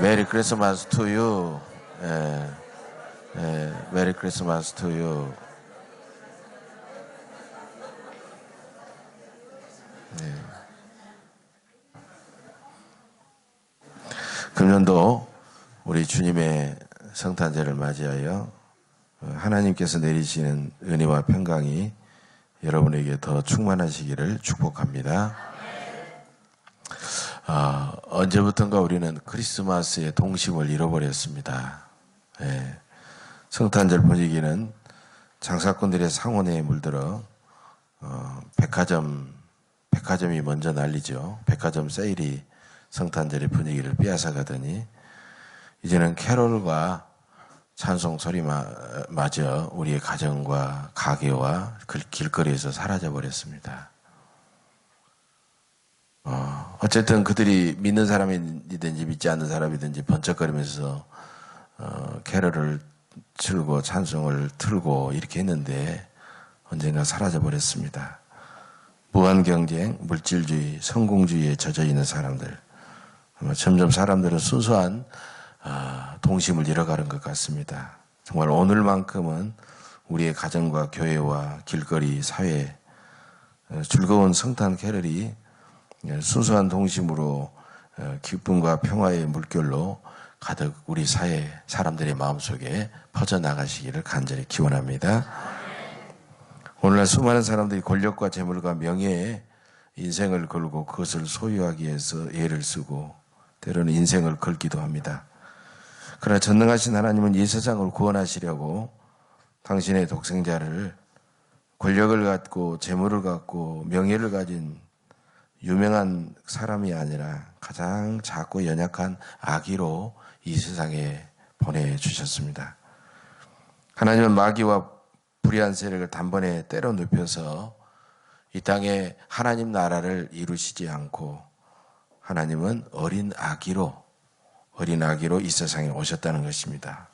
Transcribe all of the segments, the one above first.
메리 크리스마스 투 유. 예. 예. 메리 크리스마스 투 유. 네. 금년도 우리 주님의 성탄절을 맞이하여 하나님께서 내리시는 은혜와 평강이 여러분에게 더 충만하시기를 축복합니다. 아, 언제부턴가 우리는 크리스마스의 동심을 잃어버렸습니다. 예. 성탄절 분위기는 장사꾼들의 상온에 물들어 어, 백화점 백화점이 먼저 날리죠. 백화점 세일이 성탄절의 분위기를 빼앗아가더니 이제는 캐롤과 찬송 소리마저 우리의 가정과 가게와 길- 길거리에서 사라져 버렸습니다. 어, 어쨌든 그들이 믿는 사람이든지 믿지 않는 사람이든지 번쩍거리면서 어, 캐럴을 틀고 찬송을 틀고 이렇게 했는데 언젠가 사라져 버렸습니다. 무한 경쟁, 물질주의, 성공주의에 젖어 있는 사람들. 점점 사람들은 순수한 아, 동심을 잃어가는 것 같습니다. 정말 오늘만큼은 우리의 가정과 교회와 길거리, 사회 어, 즐거운 성탄 캐럴이 예, 순수한 동심으로 어, 기쁨과 평화의 물결로 가득 우리 사회 사람들의 마음속에 퍼져나가시기를 간절히 기원합니다. 오늘날 수많은 사람들이 권력과 재물과 명예에 인생을 걸고 그것을 소유하기 위해서 애를 쓰고 때로는 인생을 걸기도 합니다. 그러나 전능하신 하나님은 이 세상을 구원하시려고 당신의 독생자를 권력을 갖고 재물을 갖고 명예를 가진 유명한 사람이 아니라 가장 작고 연약한 아기로 이 세상에 보내주셨습니다. 하나님은 마귀와 불의한 세력을 단번에 때려 눕혀서 이 땅에 하나님 나라를 이루시지 않고 하나님은 어린 아기로 어린 아기로 이 세상에 오셨다는 것입니다.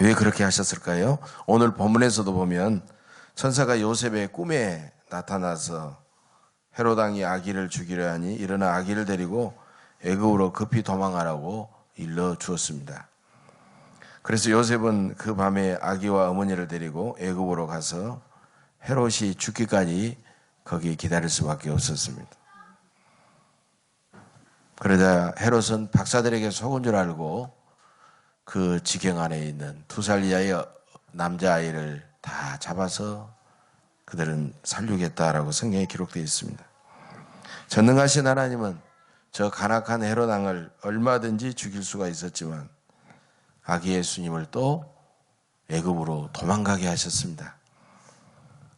왜 그렇게 하셨을까요? 오늘 본문에서도 보면 천사가 요셉의 꿈에 나타나서 헤롯 왕이 아기를 죽이려 하니 일어나 아기를 데리고 애굽으로 급히 도망하라고 일러 주었습니다. 그래서 요셉은 그 밤에 아기와 어머니를 데리고 애굽으로 가서 헤롯이 죽기까지 거기 기다릴 수밖에 없었습니다. 그러자 헤롯은 박사들에게 속은 줄 알고 그 지경 안에 있는 두 살 이하의 남자아이를 다 잡아서 그들은 살리겠다라고 성경에 기록되어 있습니다. 전능하신 하나님은 저 간악한 헤롯 왕을 얼마든지 죽일 수가 있었지만 아기 예수님을 또 애굽으로 도망가게 하셨습니다.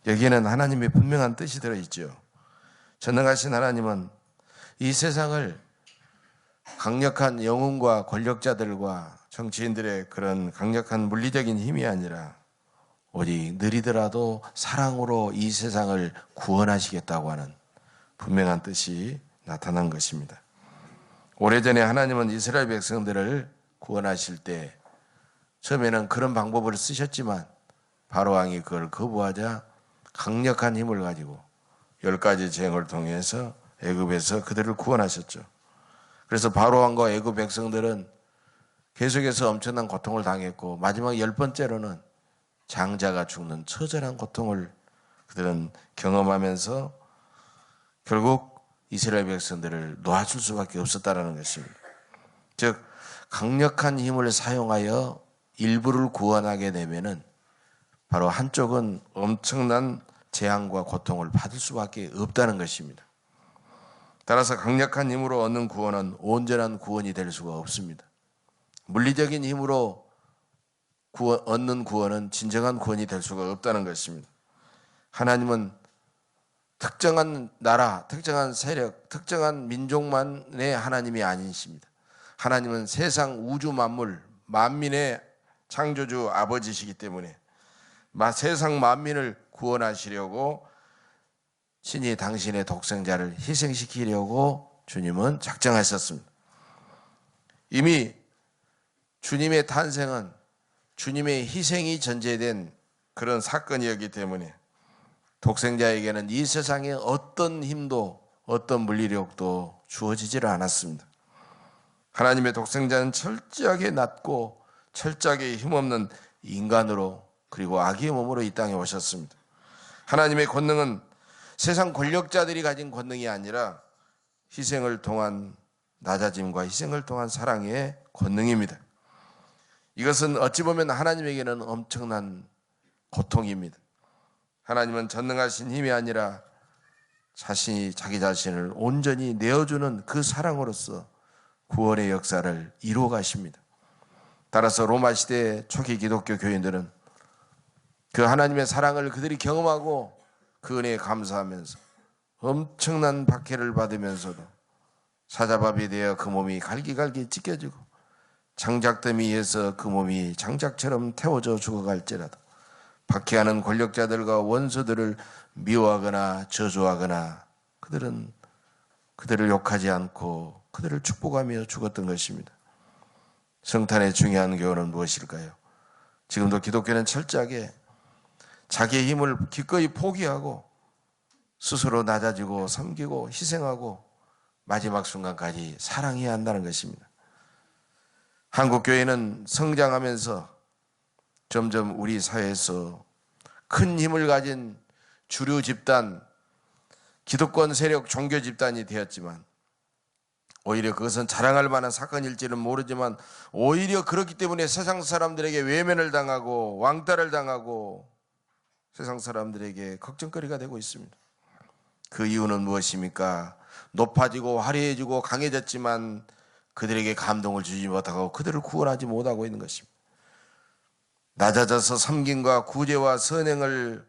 여기에는 하나님의 분명한 뜻이 들어 있죠. 전능하신 하나님은 이 세상을 강력한 영웅과 권력자들과 정치인들의 그런 강력한 물리적인 힘이 아니라 오직 느리더라도 사랑으로 이 세상을 구원하시겠다고 하는 분명한 뜻이 나타난 것입니다. 오래전에 하나님은 이스라엘 백성들을 구원하실 때 처음에는 그런 방법을 쓰셨지만 바로 왕이 그걸 거부하자 강력한 힘을 가지고 열 가지 재앙을 통해서 애굽에서 그들을 구원하셨죠. 그래서 바로 왕과 애굽 백성들은 계속해서 엄청난 고통을 당했고 마지막 열 번째로는 장자가 죽는 처절한 고통을 그들은 경험하면서 결국 이스라엘 백성들을 놓아줄 수밖에 없었다라는 것입니다. 즉 강력한 힘을 사용하여 일부를 구원하게 되면은 바로 한쪽은 엄청난 재앙과 고통을 받을 수밖에 없다는 것입니다. 따라서 강력한 힘으로 얻는 구원은 온전한 구원이 될 수가 없습니다. 물리적인 힘으로 구원, 얻는 구원은 진정한 구원이 될 수가 없다는 것입니다. 하나님은 특정한 나라, 특정한 세력, 특정한 민족만의 하나님이 아니십니다. 하나님은 세상 우주 만물, 만민의 창조주 아버지시기 때문에 마- 세상 만민을 구원하시려고 신이 당신의 독생자를 희생시키려고 주님은 작정하셨습니다. 이미 주님의 탄생은 주님의 희생이 전제된 그런 사건이었기 때문에 독생자에게는 이 세상의 어떤 힘도 어떤 물리력도 주어지지를 않았습니다. 하나님의 독생자는 철저하게 낮고 철저하게 힘없는 인간으로 그리고 아기의 몸으로 이 땅에 오셨습니다. 하나님의 권능은 세상 권력자들이 가진 권능이 아니라 희생을 통한 낮아짐과 희생을 통한 사랑의 권능입니다. 이것은 어찌 보면 하나님에게는 엄청난 고통입니다. 하나님은 전능하신 힘이 아니라 자신이 자기 자신을 온전히 내어주는 그 사랑으로서 구원의 역사를 이루어 가십니다. 따라서 로마 시대 초기 기독교 교인들은 그 하나님의 사랑을 그들이 경험하고 그 은혜에 감사하면서 엄청난 박해를 받으면서도 사자밥이 되어 그 몸이 갈기갈기 찢겨지고 장작더미에서 그 몸이 장작처럼 태워져 죽어갈지라도 박해하는 권력자들과 원수들을 미워하거나 저주하거나 그들은 그들을 욕하지 않고 그들을 축복하며 죽었던 것입니다. 성탄의 중요한 교훈은 무엇일까요? 지금도 기독교는 철저하게 자기의 힘을 기꺼이 포기하고 스스로 낮아지고 섬기고 희생하고 마지막 순간까지 사랑해야 한다는 것입니다. 한국 교회는 성장하면서 점점 우리 사회에서 큰 힘을 가진 주류 집단, 기득권 세력 종교 집단이 되었지만 오히려 그것은 자랑할 만한 사건일지는 모르지만 오히려 그렇기 때문에 세상 사람들에게 외면을 당하고 왕따를 당하고 세상 사람들에게 걱정거리가 되고 있습니다. 그 이유는 무엇입니까? 높아지고 화려해지고 강해졌지만 그들에게 감동을 주지 못하고 그들을 구원하지 못하고 있는 것입니다. 낮아져서 섬김과 구제와 선행을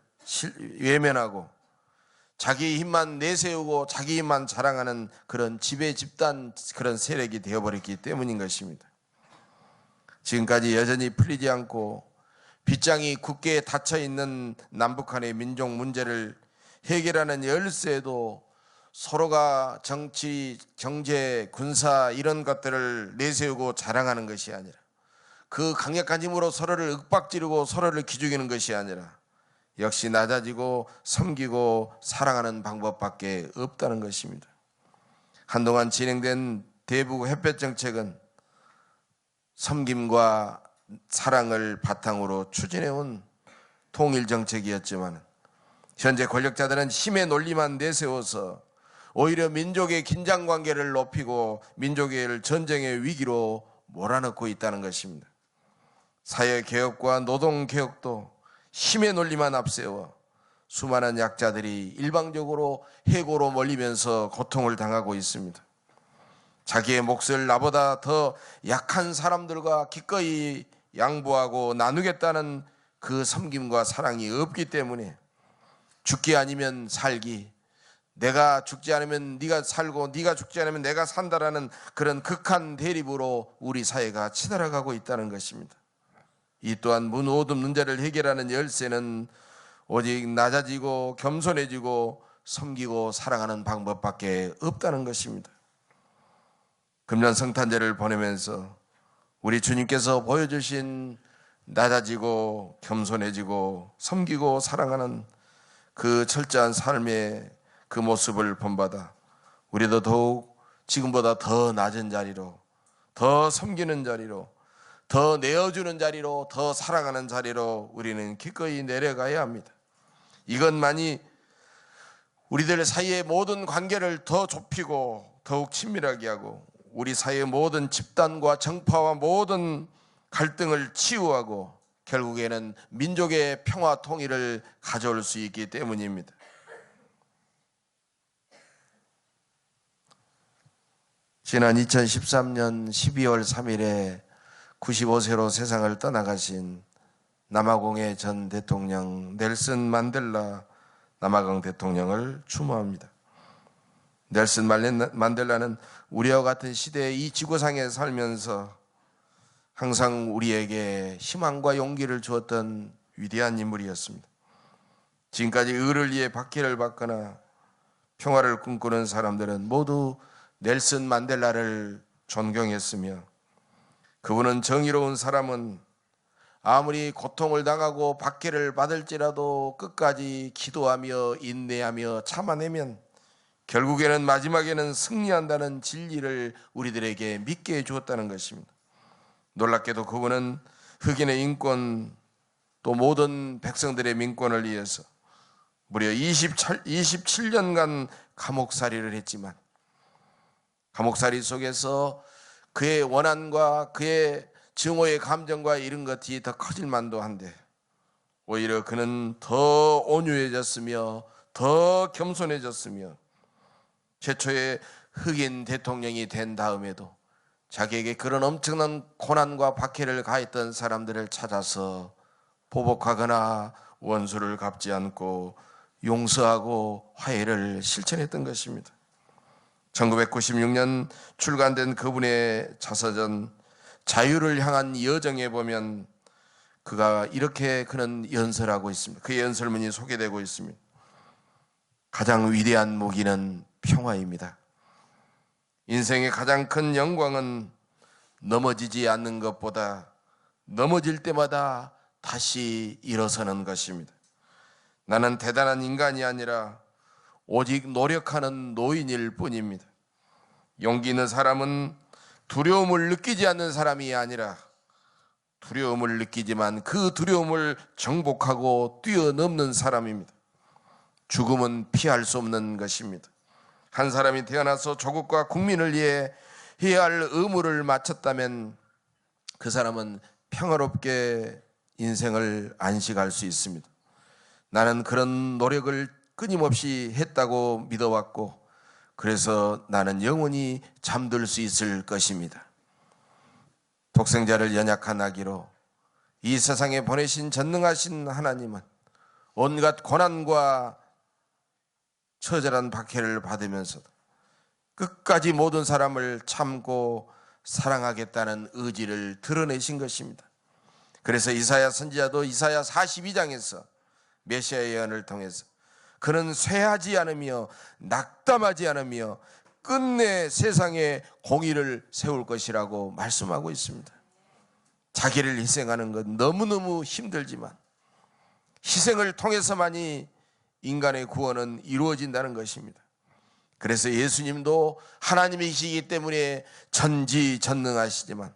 외면하고 자기 힘만 내세우고 자기 힘만 자랑하는 그런 지배 집단 그런 세력이 되어버렸기 때문인 것입니다. 지금까지 여전히 풀리지 않고 빗장이 굳게 닫혀 있는 남북한의 민족 문제를 해결하는 열쇠도 서로가 정치, 경제, 군사 이런 것들을 내세우고 자랑하는 것이 아니라 그 강력한 힘으로 서로를 윽박지르고 서로를 기죽이는 것이 아니라 역시 낮아지고 섬기고 사랑하는 방법밖에 없다는 것입니다. 한동안 진행된 대북 햇볕 정책은 섬김과 사랑을 바탕으로 추진해온 통일 정책이었지만 현재 권력자들은 힘의 논리만 내세워서 오히려 민족의 긴장 관계를 높이고 민족의 전쟁의 위기로 몰아넣고 있다는 것입니다. 사회 개혁과 노동 개혁도 힘의 논리만 앞세워 수많은 약자들이 일방적으로 해고로 몰리면서 고통을 당하고 있습니다. 자기의 몫을 나보다 더 약한 사람들과 기꺼이 양보하고 나누겠다는 그 섬김과 사랑이 없기 때문에 죽기 아니면 살기 내가 죽지 않으면 네가 살고 네가 죽지 않으면 내가 산다라는 그런 극한 대립으로 우리 사회가 치달아가고 있다는 것입니다. 이 또한 모든 문제를 해결하는 열쇠는 오직 낮아지고 겸손해지고 섬기고 사랑하는 방법밖에 없다는 것입니다. 금년 성탄제를 보내면서 우리 주님께서 보여주신 낮아지고 겸손해지고 섬기고 사랑하는 그 철저한 삶의 그 모습을 본받아 우리도 더욱 지금보다 더 낮은 자리로 더 섬기는 자리로 더 내어주는 자리로 더 사랑하는 자리로 우리는 기꺼이 내려가야 합니다. 이것만이 우리들 사이의 모든 관계를 더 좁히고 더욱 친밀하게 하고 우리 사이의 모든 집단과 정파와 모든 갈등을 치유하고 결국에는 민족의 평화 통일을 가져올 수 있기 때문입니다. 지난 2013년 12월 3일에 95세로 세상을 떠나가신 남아공의 전 대통령 넬슨 만델라 남아공 대통령을 추모합니다. 넬슨 만델라는 우리와 같은 시대의 이 지구상에 살면서 항상 우리에게 희망과 용기를 주었던 위대한 인물이었습니다. 지금까지 의를 위해 박해를 받거나 평화를 꿈꾸는 사람들은 모두 넬슨 만델라를 존경했으며 그분은 정의로운 사람은 아무리 고통을 당하고 박해를 받을지라도 끝까지 기도하며 인내하며 참아내면 결국에는 마지막에는 승리한다는 진리를 우리들에게 믿게 해 주었다는 것입니다. 놀랍게도 그분은 흑인의 인권 또 모든 백성들의 민권을 위해서 무려 27, 27년간 감옥살이를 했지만 감옥살이 속에서 그의 원한과 그의 증오의 감정과 이런 것이 더 커질 만도 한데 오히려 그는 더 온유해졌으며 더 겸손해졌으며 최초의 흑인 대통령이 된 다음에도 자기에게 그런 엄청난 고난과 박해를 가했던 사람들을 찾아서 보복하거나 원수를 갚지 않고 용서하고 화해를 실천했던 것입니다. 1996년 출간된 그분의 자서전 자유를 향한 여정에 보면 그가 이렇게 그는 연설하고 있습니다. 그의 연설문이 소개되고 있습니다. 가장 위대한 무기는 평화입니다. 인생의 가장 큰 영광은 넘어지지 않는 것보다 넘어질 때마다 다시 일어서는 것입니다. 나는 대단한 인간이 아니라 오직 노력하는 노인일 뿐입니다. 용기 있는 사람은 두려움을 느끼지 않는 사람이 아니라 두려움을 느끼지만 그 두려움을 정복하고 뛰어넘는 사람입니다. 죽음은 피할 수 없는 것입니다. 한 사람이 태어나서 조국과 국민을 위해 해야 할 의무를 마쳤다면 그 사람은 평화롭게 인생을 안식할 수 있습니다. 나는 그런 노력을 끊임없이 했다고 믿어왔고, 그래서 나는 영원히 잠들 수 있을 것입니다. 독생자를 연약한 아기로 이 세상에 보내신 전능하신 하나님은 온갖 고난과 처절한 박해를 받으면서도 끝까지 모든 사람을 참고 사랑하겠다는 의지를 드러내신 것입니다. 그래서 이사야 선지자도 이사야 42장에서 메시아 예언을 통해서 그는 쇠하지 않으며 낙담하지 않으며 끝내 세상에 공의를 세울 것이라고 말씀하고 있습니다. 자기를 희생하는 건 너무너무 힘들지만 희생을 통해서만이 인간의 구원은 이루어진다는 것입니다. 그래서 예수님도 하나님이시기 때문에 전지전능하시지만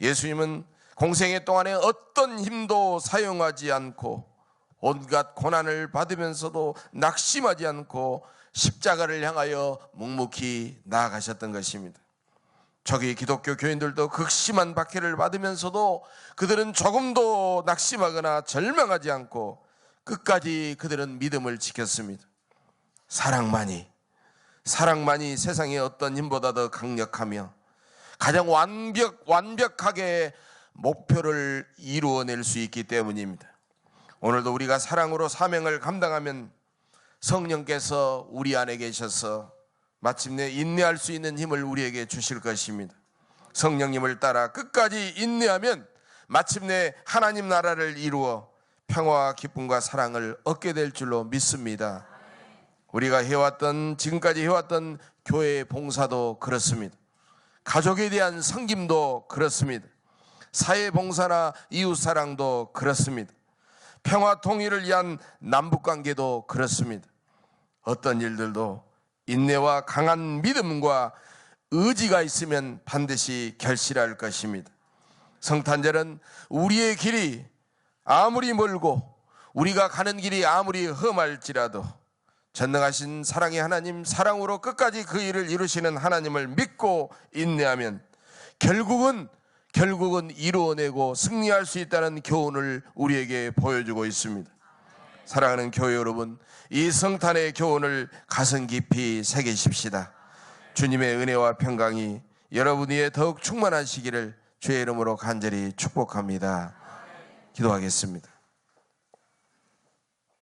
예수님은 공생의 동안에 어떤 힘도 사용하지 않고 온갖 고난을 받으면서도 낙심하지 않고 십자가를 향하여 묵묵히 나아가셨던 것입니다. 저기 기독교 교인들도 극심한 박해를 받으면서도 그들은 조금도 낙심하거나 절망하지 않고 끝까지 그들은 믿음을 지켰습니다. 사랑만이, 사랑만이 세상의 어떤 힘보다 더 강력하며 가장 완벽, 완벽하게 목표를 이루어낼 수 있기 때문입니다. 오늘도 우리가 사랑으로 사명을 감당하면 성령께서 우리 안에 계셔서 마침내 인내할 수 있는 힘을 우리에게 주실 것입니다. 성령님을 따라 끝까지 인내하면 마침내 하나님 나라를 이루어 평화와 기쁨과 사랑을 얻게 될 줄로 믿습니다. 우리가 해왔던 지금까지 해왔던 교회의 봉사도 그렇습니다. 가족에 대한 섬김도 그렇습니다. 사회 봉사나 이웃 사랑도 그렇습니다. 평화 통일을 위한 남북 관계도 그렇습니다. 어떤 일들도 인내와 강한 믿음과 의지가 있으면 반드시 결실할 것입니다. 성탄절은 우리의 길이 아무리 멀고 우리가 가는 길이 아무리 험할지라도 전능하신 사랑의 하나님 사랑으로 끝까지 그 일을 이루시는 하나님을 믿고 인내하면 결국은 결국은 이루어내고 승리할 수 있다는 교훈을 우리에게 보여주고 있습니다. 사랑하는 교회 여러분, 이 성탄의 교훈을 가슴 깊이 새기십시다. 주님의 은혜와 평강이 여러분 위에 더욱 충만하시기를 주의 이름으로 간절히 축복합니다. 기도하겠습니다.